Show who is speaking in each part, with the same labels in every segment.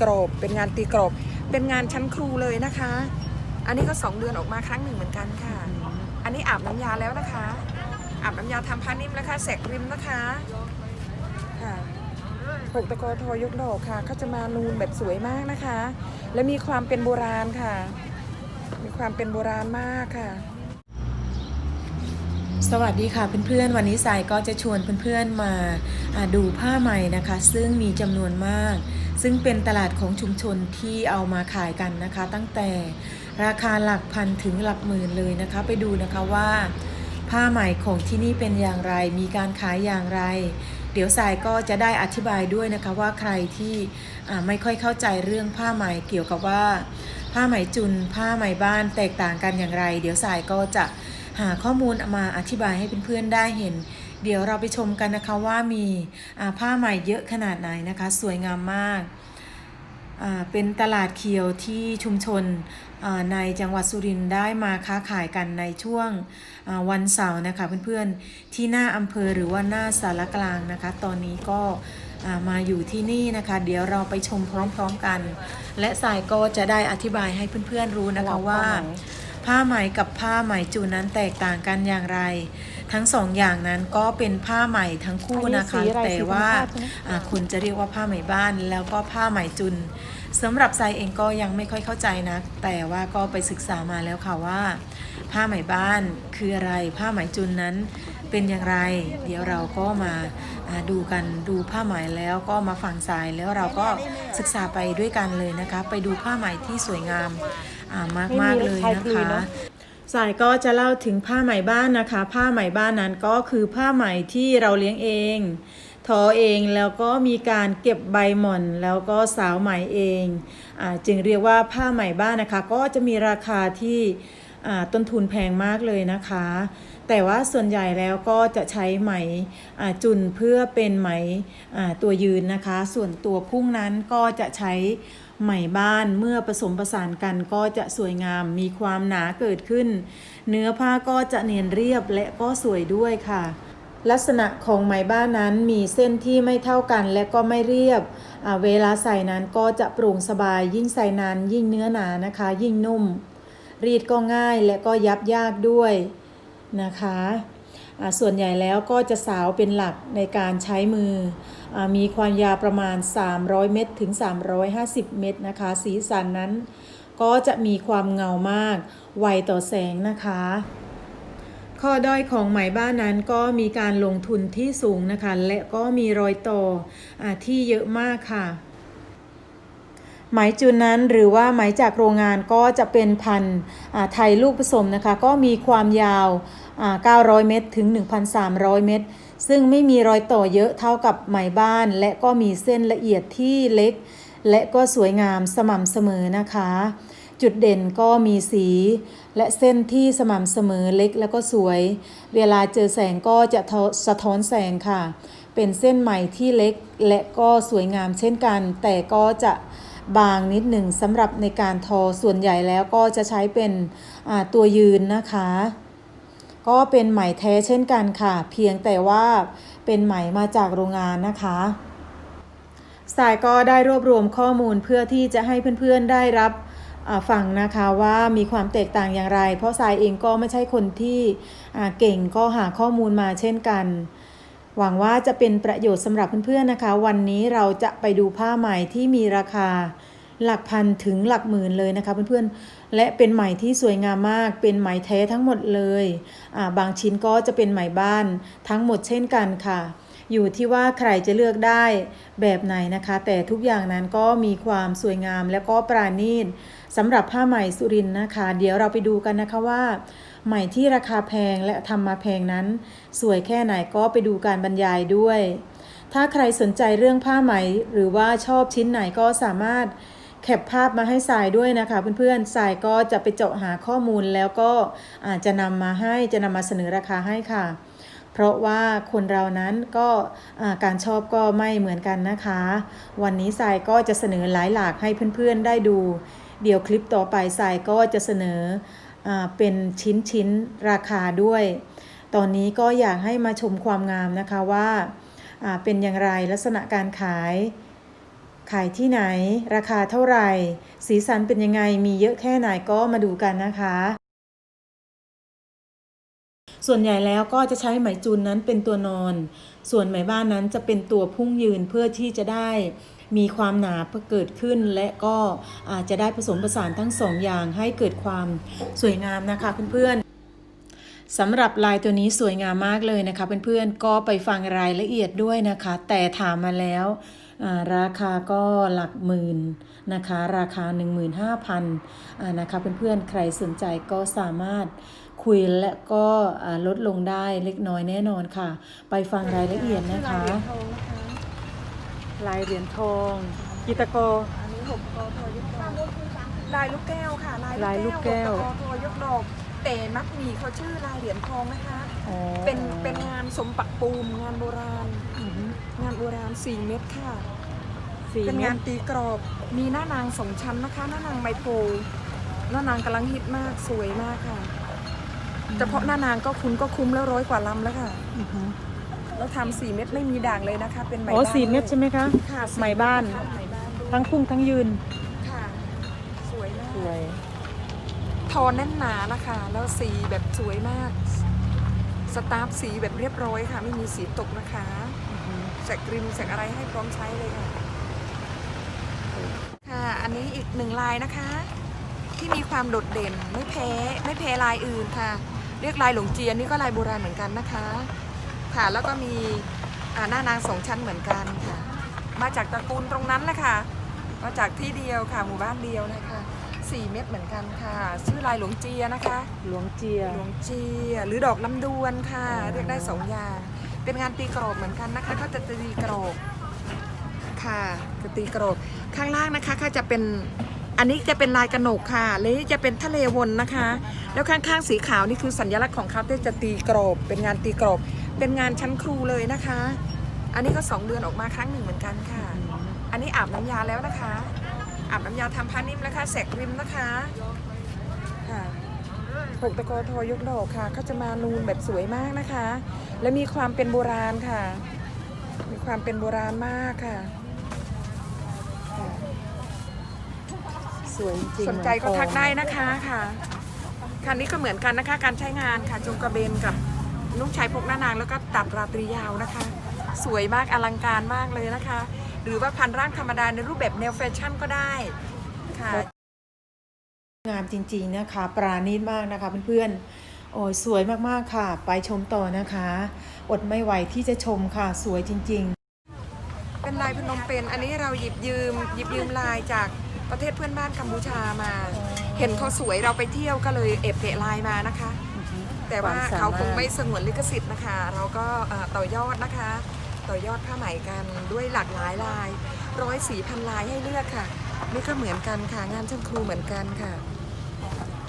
Speaker 1: กรอบเป็นงานตีกรอบเป็นงานชั้นครูเลยนะคะ อันนี้ก็สองเดือนออกมาครั้งหนึ่งเหมือนกันค่ะ อันนี้อาบน้ำยาแล้วนะคะ อาบน้ำยาทำผ้านิ่มแล้วค่ะแสกริมนะคะค่ะหกตะกอทอยกดอกค่ะเขาจะมานูนแบบสวยมากนะคะ และมีความเป็นโบราณค่ะ มีความเป็นโบราณมากค่ะ
Speaker 2: สวัสดีค่ะเพื่อนๆ วันนี้สายก็จะชวนเพื่อนๆมาอ่าดูผ้าใหม่นะคะ ซึ่งมีจำนวนมาก ซึ่งเป็นตลาดของชุมชนที่เอามาขายกันนะคะ ตั้งแต่ราคาหลักพันถึงหลักหมื่นเลยนะคะ ไปดูนะคะว่าผ้าใหม่ของที่นี่เป็นอย่างไร มีการขายอย่างไร เดี๋ยวสายก็จะได้อธิบายด้วยนะคะว่าใครที่ไม่ค่อยเข้าใจเรื่องผ้าไหมเกี่ยวกับว่า ผ้าไหมจุน ผ้าไหมบ้านแตกต่างกันอย่างไร เดี๋ยวสายก็จะหาข้อมูลมาอธิบายให้เพื่อนๆได้เห็น เดี๋ยวเราไปชมกันนะคะว่ามีอ่าผ้าไหมเยอะขนาดไหนนะคะ สวยงามมากอ่าเป็นตลาดเคียวที่ชุมชนอ่าในจังหวัดสุรินทร์ได้มาค้าขายกันในช่วงอ่าวันเสาร์นะคะเพื่อนๆที่หน้าอำเภอหรือว่าหน้าสารกลางนะคะ ตอนนี้ก็อ่ามาอยู่ที่นี่นะคะ เดี๋ยวเราไปชมพร้อมๆกัน และสายก็จะได้อธิบายให้เพื่อนๆรู้นะคะว่า ผ้าไหมกับผ้าไหมจูนนั้นแตกต่างกันอย่างไร ทั้งสองอย่างนั้นก็เป็นผ้าไหมทั้งคู่นะคะ
Speaker 1: อันนี้สีอะไร
Speaker 2: แต่
Speaker 1: สีธรรม
Speaker 2: ว่า
Speaker 1: ชาติใช่ไหม
Speaker 2: อ่าคุณจะเรียกว่าผ้าไหมบ้าน แล้วก็ผ้าไหมจุนสำหรับไซเองก็ยังไม่ค่อยเข้าใจนะ แต่ว่าก็ไปศึกษามาแล้วค่ะว่า ผ้าไหมบ้านคืออะไร ผ้าไหมจุนนั้นเป็นอย่างไร เดี๋ยวเราก็มาอ่าดูกันดูผ้าไหมแล้วก็มาฝั่งสายแล้วเราก็ศึกษาไปด้วยกันเลยนะคะ ไปดูผ้าไหมที่สวยงามอ่ามากๆเลย
Speaker 1: ไม่มี
Speaker 2: นะ
Speaker 1: ใครคุย
Speaker 2: คะ
Speaker 1: เนอะ
Speaker 2: สายก็จะเล่าถึงผ้าไหมบ้านนะคะ ผ้าไหมบ้านนั้นก็คือผ้าไหมที่เราเลี้ยงเอง ทอเองแล้วก็มีการเก็บใบหม่อน แล้วก็สาวไหมเองอจึงเรียกว่าผ้าไหมบ้านนะคะ ก็จะมีราคาที่ต้นทุนแพงมากเลยนะคะ แต่ว่าส่วนใหญ่แล้วก็จะใช้ไหมจุนเพื่อเป็นไหมตัวยืนนะคะ ส่วนตัวพุ่งนั้นก็จะใช้ ไหมบ้านเมื่อผสมผสานกันก็จะสวยงามมีความหนาเกิดขึ้น เนื้อผ้าก็จะเนียนเรียบและก็สวยด้วยค่ะ ลักษณะของไหมบ้านนั้นมีเส้นที่ไม่เท่ากันและก็ไม่เรียบ เวลาใส่นั้นก็จะโปร่งสบายยิ่งใส่นานยิ่งเนื้อหนานะคะ ยิ่งนุ่ม รีดก็ง่ายและก็ยับยากด้วยนะคะ ส่วนใหญ่แล้วก็จะสาวเป็นหลักในการใช้มืออมีความยาวประมาณ 300 เมตรถึง 350 เมตรนะคะ สีสันนั้น ก็จะมีความเงามากไวต่อแสงนะคะ ข้อด้อยของไหมบ้านนั้นก็มีการลงทุนที่สูงนะคะ และก็มีรอยต่ออที่เยอะมากค่ะ ไหมจุนนั้นหรือว่าไหมจากโรงงานก็จะเป็นพันธุ์ไทยลูกผสมนะคะ ก็มีความยาว 900 เมตรถึง 1,300 เมตร ซึ่งไม่มีรอยต่อเยอะเท่ากับไหมบ้าน และก็มีเส้นละเอียดที่เล็ก และก็สวยงามสม่ำเสมอนะคะ จุดเด่นก็มีสี และเส้นที่สม่ำเสมอเล็กแล้วก็สวย เวลาเจอแสงก็จะสะท้อนแสงค่ะ เป็นเส้นใหม่ที่เล็กและก็สวยงามเช่นกัน แต่ก็จะ บางนิดหนึ่งสำหรับในการทอส่วนใหญ่แล้วก็จะใช้เป็นตัวยืนนะคะ ก็เป็นไหมแท้เช่นกันค่ะ เพียงแต่ว่าเป็นไหมมาจากโรงงานนะคะสายก็ได้รวบรวมข้อมูลเพื่อที่จะให้เพื่อนๆได้รับฟังนะคะว่ามีความแตกต่างอย่างไร เพราะสายเองก็ไม่ใช่คนที่เก่งก็หาข้อมูลมาเช่นกัน หวังว่าจะเป็นประโยชน์สำหรับเพื่อนๆนะคะ วันนี้เราจะไปดูผ้าไหมที่มีราคาหลักพันถึงหลักหมื่นเลยนะคะเพื่อนๆ และเป็นไหมที่สวยงามมาก เป็นไหมแท้ทั้งหมดเลยบางชิ้นก็จะเป็นไหมบ้านทั้งหมดเช่นกันค่ะ อยู่ที่ว่าใครจะเลือกได้แบบไหนนะคะ แต่ทุกอย่างนั้นก็มีความสวยงามและก็ปราณีตสำหรับผ้าไหมสุรินนะคะ เดี๋ยวเราไปดูกันนะคะว่า ไหมที่ราคาแพงและทำมาแพงนั้น สวยแค่ไหนก็ไปดูการบรรยายด้วย ถ้าใครสนใจเรื่องผ้าไหม หรือว่าชอบชิ้นไหนก็สามารถแคปภาพมาให้สายด้วยนะคะเพื่อนๆสายก็จะไปเจาะหาข้อมูลแล้วก็อาจจะนำมาให้จะนำมาเสนอราคาให้ค่ะ เพราะว่าคนเรานั้นก็การชอบก็ไม่เหมือนกันนะคะ วันนี้สายก็จะเสนอหลายหลากให้เพื่อนๆได้ดู เดี๋ยวคลิปต่อไปสายก็จะเสนอ เป็นชิ้นๆ ราคาด้วย ตอนนี้ก็อยากให้มาชมความงามนะคะว่าเป็นอย่างไรลักษณะการขาย ขายที่ไหน ราคาเท่าไหร่ สีสันเป็นยังไงมีเยอะแค่ไหนก็มาดูกันนะคะ ส่วนใหญ่แล้วก็จะใช้ไหมจูนนั้นเป็นตัวนอน ส่วนไหมบ้านนั้นจะเป็นตัวพุ่งยืนเพื่อที่จะได้มีความหนาเกิดขึ้น และก็อาจจะได้ผสมผสานทั้งสองอย่างให้เกิดความสวยงามนะคะเพื่อนๆสำหรับลายตัวนี้สวยงามมากเลยนะคะเพื่อนๆก็ไปฟังรายละเอียดด้วยนะคะ แต่ถามมาแล้วาราคาก็หลักหมื่นนะคะ ราคา 15,000อ่านะคะเพื่อนๆใครสนใจก็สามารถ คุยและก็อ่าลดลงได้เล็กน้อยแน่นอนค่ะ ไปฟังรายละเอียดนะคะลายเหรียญทองกิตโก
Speaker 1: อันนี้หกกทยกดอกลายลูกแก้วค่ะ
Speaker 2: ลายลูกแก้ว
Speaker 1: หกกทยกดอกแต่มักมีเขาชื่อลายเหรียญทองนะคะ
Speaker 2: อ๋อ
Speaker 1: เป็นเป็นงานสมปักปูมงานโบราณ
Speaker 2: อือฮึ
Speaker 1: งานโบราณสี่เม็ดค่ะ
Speaker 2: สี่
Speaker 1: เป็น
Speaker 2: เม็
Speaker 1: งา
Speaker 2: ด
Speaker 1: นตีกรอบมีหน้านางสองชั้นนะคะ หน้านางไมโพหน้านางกำลังฮิตมากสวยมากค่ะ เฉพาะหน้านางก็คุ้มก็คุ้มแล้วร้อยกว่าลำแล้วค่ะ
Speaker 2: อือฮึ
Speaker 1: แล้วทำสี่เม็ดไม่มีด่างเลยนะคะ เป็นไหม
Speaker 2: อ๋อ
Speaker 1: บ้าน
Speaker 2: สี่เม็ดใช่ไหมคะ
Speaker 1: ค่ะ
Speaker 2: ไหมบ้าน
Speaker 1: ค่ะไหมบ้านด้วย
Speaker 2: ทั้งพุ่งทั้งยืน
Speaker 1: ค่ะ สวยมาก
Speaker 2: สวย
Speaker 1: ทอแน่นหนานะคะ แล้วสีแบบสวยมาก สตาร์ฟสีแบบเรียบร้อยค่ะ ไม่มีสีตกนะคะ แสกริมแสกอะไรให้พร้อมใช้เลยค่ะ ค่ะ อันนี้อีกหนึ่งลายนะคะ ที่มีความโดดเด่นไม่แพ้ไม่แพ้ลายอื่นค่ะ เรียกลายหลงเจียนนี่ก็ลายโบราณเหมือนกันนะคะ ค่ะแล้วก็มีอ่าหน้านางสองชั้นเหมือนกันค่ะ มาจากตระกูลตรงนั้นแหละค่ะ มาจากที่เดียวค่ะหมู่บ้านเดียวนะคะสี่เม็ดเหมือนกันค่ะ ชื่อลายหลวงเจียนะคะ
Speaker 2: หลวงเจีย
Speaker 1: หลวงเจีย หรือดอกลำดวนค่ะ
Speaker 2: อ๋อ
Speaker 1: เรียกได้สองอย่าง เป็นงานตีกรอบเหมือนกันนะคะ ก็จะตีกรอบค่ะจะตีกรอบข้างล่างนะคะก็จะเป็น อันนี้จะเป็นลายกระหนกค่ะและนี่จะเป็นทะเลวนนะคะ แล้วข้างๆสีขาวนี่คือสัญลักษณ์ของเขาที่จะตีกรอบ เป็นงานตีกรอบ เป็นงานชั้นครูเลยนะคะ อันนี้ก็สองเดือนออกมาครั้งหนึ่งเหมือนกันค่ะ อันนี้อาบน้ำยาแล้วนะคะ อาบน้ำยาทำผ้านิ่มแล้วค่ะแสกริมนะคะค่ะหกตะกอทอยกดอกค่ะก็จะมานูนแบบสวยมากนะคะ และมีความเป็นโบราณค่ะ มีความเป็นโบราณมากค่ะ
Speaker 2: สวยจริง
Speaker 1: สนใจก็ทักได้นะคะค่ะ คันนี้ก็เหมือนกันนะคะ การใช้งานค่ะจงกระเบนกับนุ่งชายพกหน้านางแล้วก็ตัดราตรียาวนะคะ สวยมากอลังการมากเลยนะคะ หรือว่าพันร่างธรรมดาในรูปแบบแนวแฟชั่นก็ได้ค่ะ
Speaker 2: งามจริงๆนะคะ ปราณีตมากนะคะเพื่อนๆโอ้ยสวยมากๆค่ะ ไปชมต่อนะคะ อดไม่ไหวที่จะชมค่ะ สวยจริง ๆ
Speaker 1: เป็นลายพนมเปญอันนี้เราหยิบยืมหยิบยืมลายจาก ประเทศเพื่อนบ้านกัมพูชามา เห็นเขาสวยเราไปเที่ยวก็เลยเอฟเกะลายมานะคะ แต่ว่า
Speaker 2: ความสามารถ
Speaker 1: เขาคงไม่สงวนลิขสิทธิ์นะคะ เราก็เอ่อต่อยอดนะคะ ต่อยอดผ้าไหมกันด้วยหลากหลายลาย ร้อยสีพันลายให้เลือกค่ะ นี่ก็เหมือนกันค่ะ งานช่างครูเหมือนกันค่ะ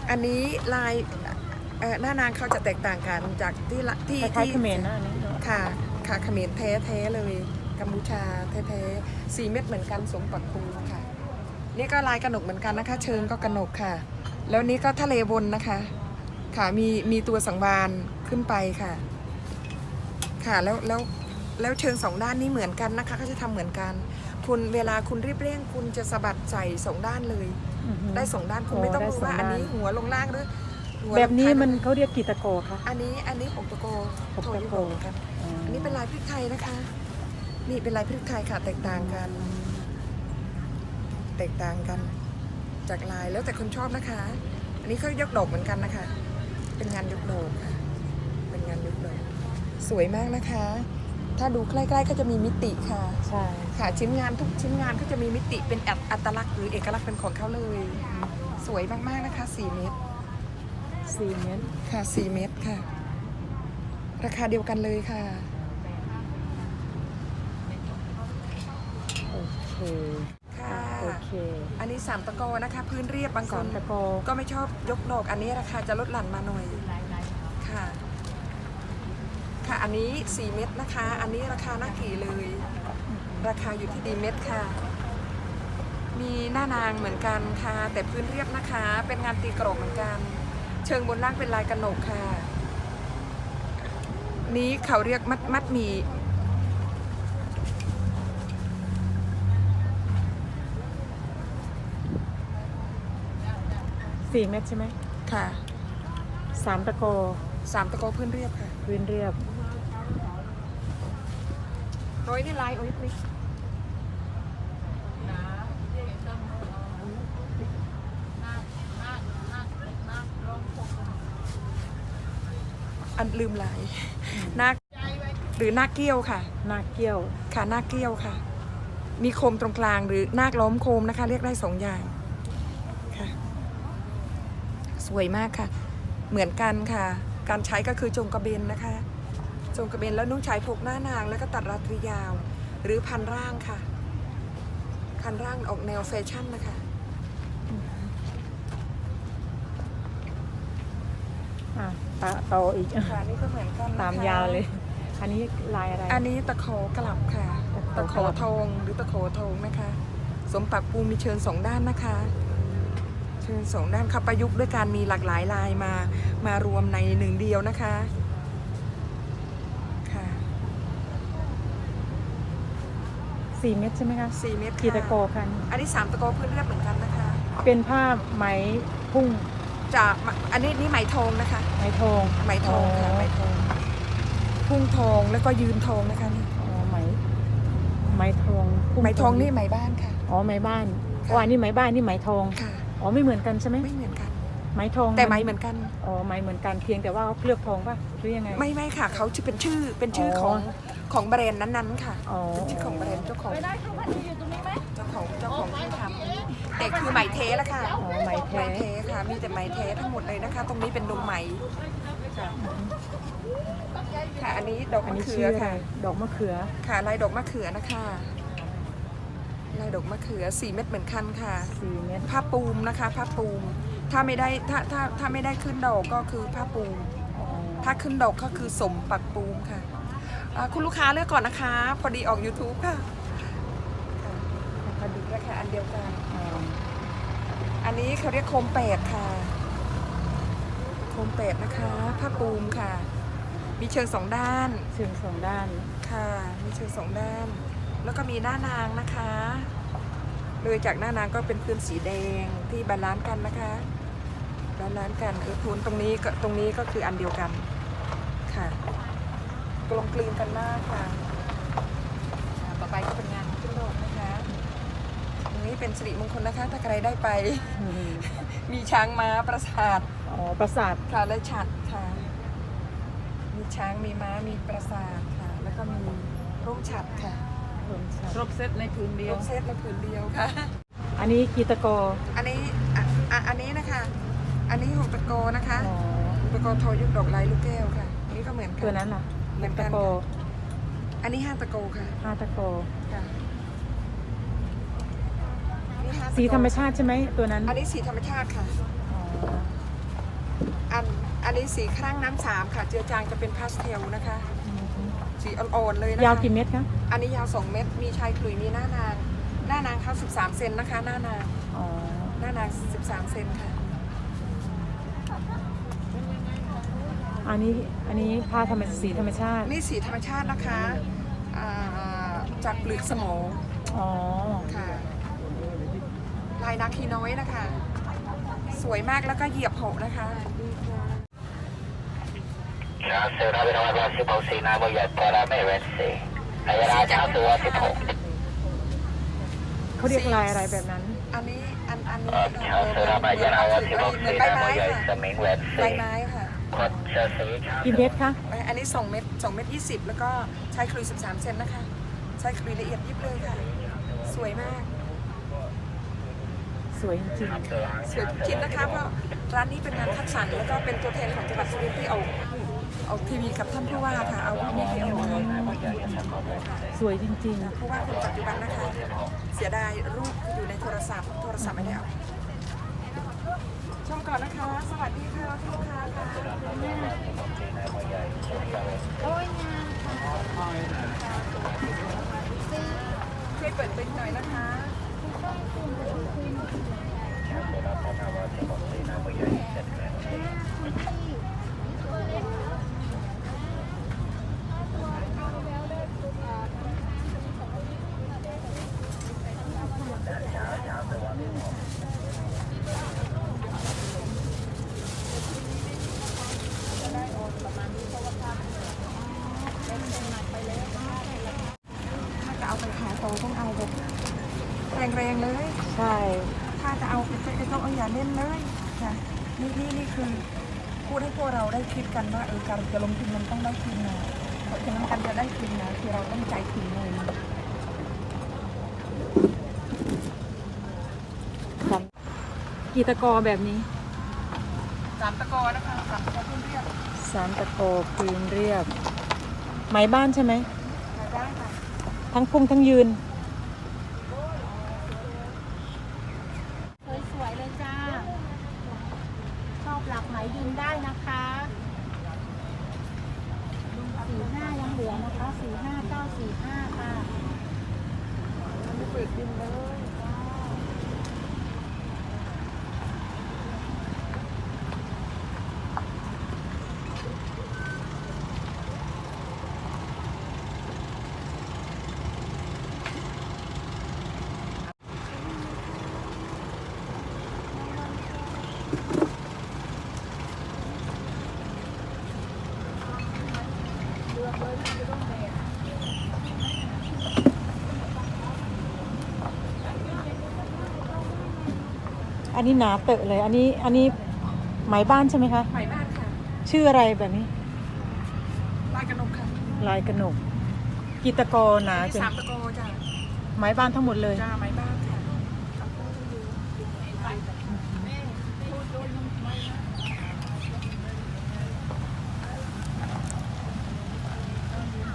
Speaker 1: อันนี้ลายเอ่อหน้านางเขาจะแตกต่างกันจากที่ละที่
Speaker 2: คล้ายๆ
Speaker 1: ที่
Speaker 2: เขมรนะอันนี้เนอะ
Speaker 1: ค่ะค่ะเขมรแท้แท้ๆเลยกัมพูชาแท้แท้ๆสีเม็ดเหมือนกันสมปักปูค่ะ นี่ก็ลายกระหนกเหมือนกันนะคะ เชิงก็กระหนกค่ะ แล้วนี้ก็ทะเลวนนะคะ ค่ะมีมีตัวสังวานขึ้นไปค่ะ ค่ะแล้วแล้วแล้วเชิงสองด้านนี้เหมือนกันนะคะก็จะทำเหมือนกัน คุณเวลาคุณรีบเร่งคุณจะสะบัดใส่สองด้านเลย
Speaker 2: อือฮึ
Speaker 1: ได้สองด้านคุณ
Speaker 2: โอ้
Speaker 1: ไม่ต้อง
Speaker 2: ได้
Speaker 1: รู้
Speaker 2: สอง
Speaker 1: ว่าอันนี้
Speaker 2: ด้าน
Speaker 1: หัวลงล่างหรือหัว
Speaker 2: แบบนี้
Speaker 1: ลงท้าย
Speaker 2: มันเขาเรียกกีตะโกคะ
Speaker 1: อันนี้อันนี้หกตะโก
Speaker 2: หกตะโก
Speaker 1: โทรยุโรปครับอันนี้เป็นลายพริกไทยนะคะ นี่เป็นลายพริกไทยค่ะแตกต่างกัน แตกต่างกันจากลายแล้วแต่คนชอบนะคะ อันนี้เขายกดอกเหมือนกันนะคะ เป็นงานยกดอกค่ะ เป็นงานยกดอกสวยมากนะคะ ถ้าดูใกล้ๆก็จะมีมิติค่ะ
Speaker 2: ใช่
Speaker 1: ค่ะชิ้นงานทุกชิ้นงานก็จะมีมิติเป็นอัตอัตลักษณ์หรือเอกลักษณ์เป็นของเขาเลย สวยมากๆนะคะ 4 เมตร
Speaker 2: สี่เมตร
Speaker 1: ค่ะ 4 เมตรค่ะ ราคาเดียวกันเลยค่ะ
Speaker 2: โอเค
Speaker 1: ค่ะ
Speaker 2: โอ เค
Speaker 1: อันนี้สามตะกอนะคะ พื้นเรียบบางค
Speaker 2: สานมตะโก
Speaker 1: ก็ไม่ชอบยกดอกอันนี้ราคาจะลดหลั่นมาหน่อยค่ะ ค่ะอันนี้ 4 เม็ดนะคะ อันนี้ราคาหน้ากี่เลย ราคาอยู่ที่ดีเม็ดค่ะ มีหน้านางเหมือนกันค่ะ แต่พื้นเรียบนะคะ เป็นงานตีกรอบเหมือนกัน เชิงบนล่างเป็นลายกระหนกค่ะ นี้เขาเรียกมัดมัดหมี
Speaker 3: สี่เม็ดใช่ไหม
Speaker 1: ค่ะ
Speaker 3: สามตะโก
Speaker 1: สามตะโกพื้นเรียบค่ะ
Speaker 3: พื้นเรียบ
Speaker 1: โอ้ยนี่ลายโอ้ยพลิกอันลืมลายนาคหรือนาคเกี้ยวค่ะ
Speaker 3: นาเกี้ยว
Speaker 1: ค่ะนาคเกี้ยวค่ะ มีโคมตรงกลางหรือนาคล้อมโคมนะคะ เรียกได้สองอย่างค่ะ สวยมากค่ะ เหมือนกันค่ะ การใช้ก็คือจงกระเบนนะคะจงกระเบนแล้วนุ่งชายผูกหน้านาง แล้วก็ตัดราตรียาว หรือพันร่างค่ะพันร่างออกแนวแฟชั่นนะคะ
Speaker 3: อะตาโตอีก
Speaker 1: ค่ะนี่ก็เหมือนกันนะคะ
Speaker 3: ตามยาวเลย อันนี้ลายอะไร
Speaker 1: อันนี้ตะโขกลับค่ะ
Speaker 3: ตะ
Speaker 1: ตะ
Speaker 3: โข
Speaker 1: โขทองหรือตะโขทองนะคะ สมปักปูมีเชิญสองด้านนะคะ เชิญสองด้านค่ะประยุกต์ด้วยการมีหลากหลายลายมามารวมในหนึ่งเดียวนะคะค่ะ
Speaker 3: สี่เม็ดใช่ไหมคะ
Speaker 1: สี่เมตร
Speaker 3: กี่ตะโก
Speaker 1: ค่ะ
Speaker 3: กัน
Speaker 1: อันนี้สามตะโกพื้นเรียบเหมือนกันนะคะ
Speaker 3: เป็นผ้าไหมพุ่ง
Speaker 1: จากอันนี้นี่ไหมทองนะคะ
Speaker 3: ไหมทอง
Speaker 1: ไหมทองค่ะไหมทองพุ่งทองแล้วก็ยืนทองนะคะนี่
Speaker 3: อ๋อไหมไหมทองพุ่
Speaker 1: ไหมทองนี่ไหมบ้านค่ะ
Speaker 3: อ๋อไหมบ้าน
Speaker 1: ค่ะ
Speaker 3: อ๋ออันนี้ไหมบ้านนี่ไหมทอง
Speaker 1: ค่ะ
Speaker 3: อ๋อไม่เหมือนกันใช่ไหม
Speaker 1: ไม่เหมือนกัน
Speaker 3: ไหมทอง
Speaker 1: แต่ไหมเหมือนกัน
Speaker 3: อ๋อไหมเหมือนกันเพียงแต่ว่าเขาเคลือบทองป่ะหรือยังไง
Speaker 1: ไม่ไม่ค่ะเขาชื่อเป็นชื่อเป็นชื่ออ
Speaker 3: อ
Speaker 1: ของของแบรนด์นั้นๆค่ะ
Speaker 3: อ๋อ
Speaker 1: เป็นชื่อของแบรนด์เจ้าของเจ้าของเจ้าของที่ทำแต่คือไหมเทแล้วค่ะ
Speaker 3: อ๋อไหม
Speaker 1: ไหม
Speaker 3: แท้
Speaker 1: เทค่ะมีแต่ไหมเททั้งหมดเลยนะคะ ตรงนี้เป็นดงไหมค่ะค่ะอันนี้ดอก
Speaker 3: อัน
Speaker 1: มะ
Speaker 3: นี้
Speaker 1: เขื
Speaker 3: ชื่
Speaker 1: อ
Speaker 3: ออะไร
Speaker 1: ค่ะ
Speaker 3: ดอกมะเขือ
Speaker 1: ค่ะลายดอกมะเขือนะคะ ลายดอกมะเขือสี่เม็ดเหมือนกันค่ะ
Speaker 3: สี่เม็ด
Speaker 1: ผ้าปูมนะคะผ้าปูม ถ้าไม่ได้ถ้าถ้าถ้าไม่ได้ขึ้นดอกก็คือผ้าปูม
Speaker 3: อ๋อ
Speaker 1: ถ้าขึ้นดอกก็คือสมปักปูมค่ะอ่าคุณลูกค้าเลือกก่อนนะคะ พอดีออก YouTube ค่ะค่ะพอดีราคาอันเดียวกัน
Speaker 3: อ๋อ
Speaker 1: อันนี้เขาเรียกโคมเป็ดค่ะ โคมเป็ดนะคะผ้าปูมค่ะ มีเชิงสองด้าน
Speaker 3: เชิงสองด้าน
Speaker 1: ค่ะ มีเชิงสองด้าน แล้วก็มีหน้านางนะคะ เลยจากหน้านางก็เป็นพื้นสีแดงที่บาลานซ์กันนะคะบาลานซ์กันเออพื้นตรงนี้ก็ตรงนี้ก็คืออันเดียวกันค่ะกลมกลืนกันมากค่ะอ่าต่อไปก็เป็นงานขึ้นโลกนะคะตรงนี้เป็นสิริมงคลนะคะ ถ้าใครได้ไป
Speaker 3: อืม
Speaker 1: มีช้างม้าประสาท
Speaker 3: อ๋อปราสาท
Speaker 1: ค่ะและฉัดค่ะ มีช้างมีม้ามีประสาทค่ะ แล้วก็มีร่มฉัดค่ะ
Speaker 3: รวมชัด
Speaker 4: ครบเซตในพื้นเดียว
Speaker 1: ร่มเซตในผืนเดียวค่ะ
Speaker 3: อันนี้กีตะโก
Speaker 1: อันนี้อะอะอันนี้นะคะ อันนี้หกตะโกนะคะ
Speaker 3: อ๋อ
Speaker 1: หกตะโกทอยุกดอกลายลูกแก้วค่ะ นี่ก็เหมือนกั
Speaker 3: ตัวนั้นล่ะ
Speaker 1: เหมือนกั
Speaker 3: ตะ
Speaker 1: น
Speaker 3: โก
Speaker 1: อันนี้ห้าตะโกค่ะ
Speaker 3: ห้าตะโก
Speaker 1: ค่ะนี่ห้าตะโก
Speaker 3: สีธรรมชาติใช่ไหมตัวนั้น
Speaker 1: อันนี้สีธรรมชาติค่ะ
Speaker 3: อ๋อ
Speaker 1: อันอันนี้สีครั่งน้ำสามค่ะ เจือจางจะเป็นพาสเทลนะคะ สีอ่อนๆเลยนะคะ
Speaker 3: ยาวกี่เม็ดคะ
Speaker 1: อันนี้ยาว 2 เมตร มีชายขลุย มีหน้านาง หน้านางเขา13 เซนนะคะ หน้านาง
Speaker 3: อ๋อ
Speaker 1: หน้านาง 13 เซนค่ะ
Speaker 3: อันนี้ อันนี้ผ้าธรรมสีธรรมชาติ
Speaker 1: นี่สีธรรมชาตินะคะอ่าจากเปลือกสมอ
Speaker 3: อ๋อ
Speaker 1: ค่ะ ลายนาคีน้อยนะคะ สวยมากแล้วก็เหยียบหกนะคะ นี่ค่ะ
Speaker 5: Transfer over Nova Simple C Nine Yet Para May Red Sea. Ayala Transfer Simple.
Speaker 3: เขาเรียกลายอะไรแบบนั้น
Speaker 1: อันนี้อันอันนี้
Speaker 5: Uh,
Speaker 1: เอ่อ
Speaker 5: Transfer over Yana
Speaker 1: เหมื
Speaker 5: Simple
Speaker 1: อน
Speaker 5: C
Speaker 1: ใบไม้
Speaker 5: Nine
Speaker 1: ค่ะ
Speaker 5: Yet Saming Red
Speaker 1: ใบไม้ค่ะ
Speaker 5: Kod Chelsea
Speaker 3: กี่เม็ดคะ
Speaker 1: อันนี้2เม็ด2เม็ด20แล้วก็ใช้คลุย13เซนนะคะ ใช้คลุยละเอียดยิบเลยค่ะ สวยมาก
Speaker 3: สวยจริง
Speaker 1: สวยทุกชิ้นนะคะ เพราะร้านนี้เป็นงานคัดสรรแล้วก็เป็นตัวแทนของจังหวัดสุรินทร์ที่เอา เอาทีวีกับท่านผู้ว่าค่ะ เอารูปนี้ไปเอาค่ะ
Speaker 3: ๆสวยจริง
Speaker 1: ผู้ว่าคนปัจจุบันนะคะ เสียดายรูปอยู่ในโทรศัพท์ โทรศัพท์ไม่ได้เอาชมก่อนนะคะ สวัสดีค่ะคุณลูกค้าค่ะช่วยเปิดเป็นหน่อยนะคะ
Speaker 3: ๆ ใช่
Speaker 1: ถ้าจะเอาไปเจ๊ก็ต้องเอาอย่าเล่นเลยค่ะนี่นี่นี่คือพูดให้พวกเราได้ คิดกันว่าเออการจะลงทุนมันต้องได้คืนนะเพราะฉะนั้นการจะได้คืนนะคือเราต้องใจถึงเลย
Speaker 3: กี่ตะกอแบบนี้
Speaker 1: สามตะกอนะคะสามตะกอเพื่อนเรียก
Speaker 3: สามตะกอพื้นเรียบ ไม้บ้านใช่ไหม
Speaker 1: ขายได้ค่ะ
Speaker 3: ทั้งพุ่งทั้งยืน
Speaker 6: สวยๆเลยจ้า ชอบหลักไหมยืนได้นะคะสี่ห้ายังเหลือนะคะสี่ห้าเก้าสี่ห้าค่ะ
Speaker 1: เปิดดินเลย
Speaker 3: อันนี้หนาเตอะเลย อันนี้อันนี้ไม้บ้านใช่ไหมคะ
Speaker 1: ไหมบ้านค่ะ
Speaker 3: ชื่ออะไรแบบนี้
Speaker 1: ลายกระนกค่ะ
Speaker 3: ลายกระหนกกี่ตะกอหนา
Speaker 1: อันนี้
Speaker 3: จน
Speaker 1: สามตะกอจ้ะ
Speaker 3: ไม้บ้านทั้งหมดเลย
Speaker 1: จ้าไหมบ้านค่ะ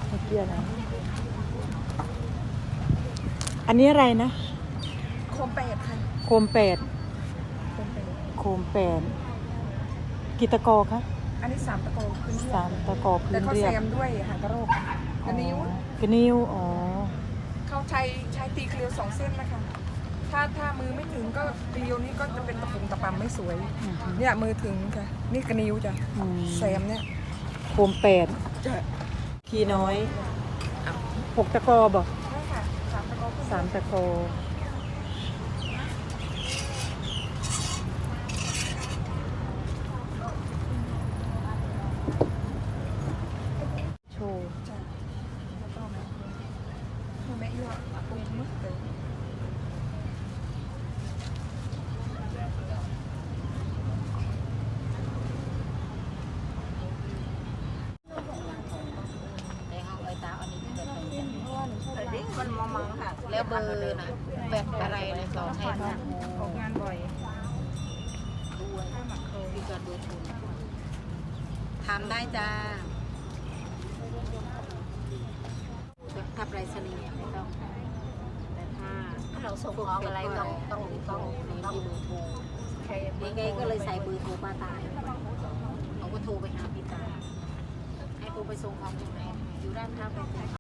Speaker 3: เมื่อกี้อะไรอันนี้อะไรนะ
Speaker 1: โคมแปดค่ะ
Speaker 3: โคมแปด
Speaker 1: โคมแปด
Speaker 3: โคมแปดกี่ตะกอคะ
Speaker 1: อันนี้สามตะกอพื้นเรียบ
Speaker 3: สามตะกอพื้
Speaker 1: แต่
Speaker 3: น
Speaker 1: เขา
Speaker 3: เรีย
Speaker 1: แซ
Speaker 3: บ
Speaker 1: มด้วยหางกระโรกกระนิ้ว
Speaker 3: อ๋อกระนิ้วอ๋อ
Speaker 1: เขาใช้ใช้ตีเกลียวสองเส้นนะคะ ถ้าถ้ามือไม่ถึงก็เกลียวนี้ก็จะเป็นตะปุ่มตะปำไม่สวย
Speaker 3: อืม
Speaker 1: เนี่ยมือถึงค่ะ นี่กระนิ้วจ้ะ
Speaker 3: อืม
Speaker 1: แซมเนี่ย
Speaker 3: โคมแปด
Speaker 1: จะ
Speaker 3: ขีน้อยหกตะกอบอก
Speaker 1: ใช่ค่ะสามตะกอพื้น
Speaker 3: สามตะกอโชว์
Speaker 1: จ้ะแล้วก็แม่คือแม่ยั่วปุ่มมืดเลย
Speaker 6: แล้วเบอร์นะแบบอะไรเลยสอนให้พ่อ
Speaker 1: ออกงานบ่อย
Speaker 6: ด้วยมีการดูทุนทำได้จ้าแบบทับไรสนีย์ไม่ต้องแต่ถ้า
Speaker 7: เราส่งของอะไรต้องต้องต้อง
Speaker 6: มี
Speaker 7: ต้อง
Speaker 6: เบอร์โทรยังไงก็เลยใส่เบอร์โทรป้าตายเขาก็โทรไปหาพี่ตาให้โทรไปส่งของตรงไหนอยู่ด้านข้างไป